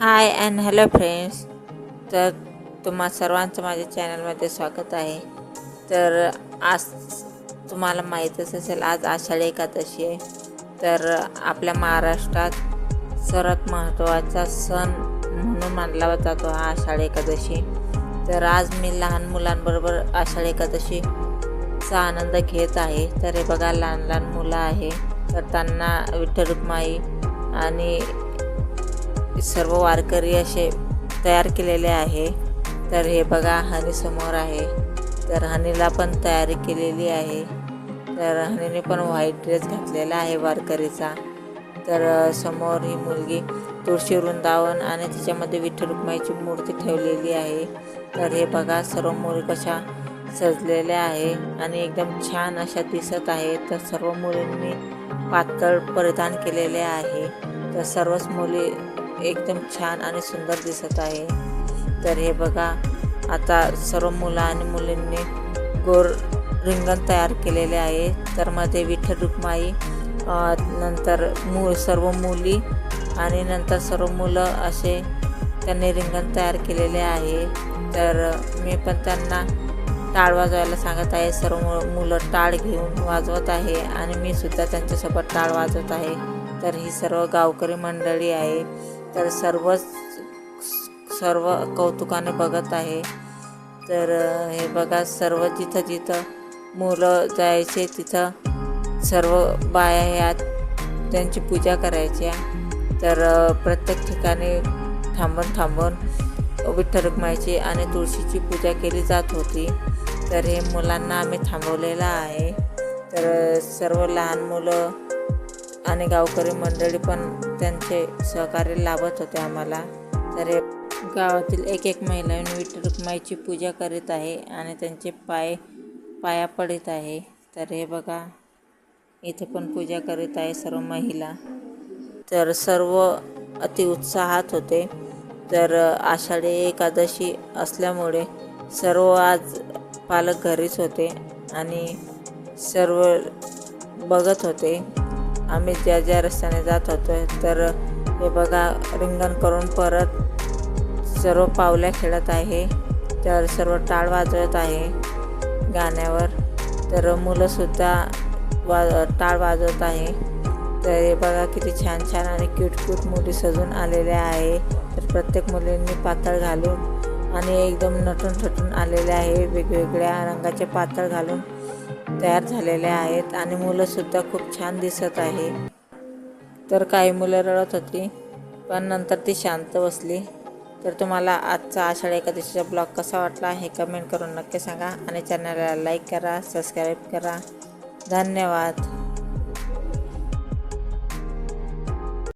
High and hello friends तर तुम्हा सर्वांचं माझ्या चॅनलमध्ये स्वागत आहे. तर आज तुम्हाला माहीतच असेल आज आषाढी एकादशी आहे. तर आपल्या महाराष्ट्रात सर्वात महत्त्वाचा सण म्हणून मानला जातो हा आषाढी एकादशी. तर आज मी लहान मुलांबरोबर आषाढी एकादशीचा आनंद घेत आहे. तर हे बघा लहान लहान मुलं आहे. तर त्यांना विठ्ठल रुक्माई आणि सर्व वारकरी असे तयार केलेले आहे. तर हे बघा हनी समोर आहे. तर हनीला पण तयारी केलेली आहे. तर हनीने पण व्हाईट ड्रेस घातलेला आहे वारकरीचा. तर समोर ही मुलगी तुळशी वृंदावन आणि तिच्यामध्ये विठ्ठल रुक्माईची मूर्ती ठेवलेली आहे. तर हे बघा सर्व मुली कशा सजलेल्या आहे आणि एकदम छान अशा दिसत आहे तर सर्व मुलींनी पातळ परिधान केलेले आहे. तर सर्वच मुली एकदम छान आणि सुंदर दिसत आहे. तर हे बघा आता सर्व मुलं आणि मुलींनी गोर रिंगण तयार केलेले आहे. तर मध्ये विठ्ठल रुक्माई नंतर मू सर्व मुली आणि नंतर सर्व मुलं असे त्यांनी रिंगण तयार केलेले आहे. तर मी पण त्यांना टाळ वाजवायला सांगत आहे. सर्व मुलं टाळ घेऊन वाजवत आहे आणि मी सुद्धा त्यांच्यासोबत टाळ वाजवत आहे. तर ही सर्व गावकरी मंडळी आहे. तर सर्वच सर्व कौतुकाने बघत आहे. तर हे बघा सर्व जिथं जिथं मुलं जायचे तिथं सर्व बाया ह्या त्यांची पूजा करायच्या तर प्रत्येक ठिकाणी थांबून थांबून विठ्ठल रुक्माईची आणि तुळशीची पूजा केली जात होती. तर हे मुलांना आम्ही थांबवलेलं आहे. तर सर्व लहान मुलं आणि गावकरी मंडळी पण त्यांचे सहकार्य लाभत होते आम्हाला. तर हे गावातील एक एक महिला येऊन विठ्ठल रुक्माईची पूजा करीत आहे आणि त्यांचे पाय पाया पडत आहे. तर हे बघा इथे पण पूजा करीत आहे सर्व महिला. तर सर्व अति उत्साहात होते. तर आषाढी एकादशी असल्यामुळे सर्व आज पालक घरीच होते आणि सर्व बघत होते. आम्ही ज्या ज्या रस्त्याने जात होतो तर हे बघा रिंगण करून परत सर्व पावल्या खेळत आहे. तर सर्व टाळ वाजवत आहे गाण्यावर. तर मुलंसुद्धा वा टाळ वाजवत आहे. तर हे बघा किती छान छान आणि क्यूट क्यूट मुली सजून आलेल्या आहे. तर प्रत्येक मुलींनी पातळ घालून आणि एकदम नटून ठटून आलेले आहे. वेगवेगळ्या रंगाचे पातळ घालून. तयार झालेले आहेत आणि मुलंसुद्धा खूप छान दिसत आहे. तर काही मुलं रडत होती पण नंतर ती शांत बसली. तर तुम्हाला आजचा आषाढी एकादशीचा ब्लॉग कसा वाटला हे कमेंट करून नक्की सांगा आणि चॅनलला लाईक करा सबस्क्राईब करा. धन्यवाद.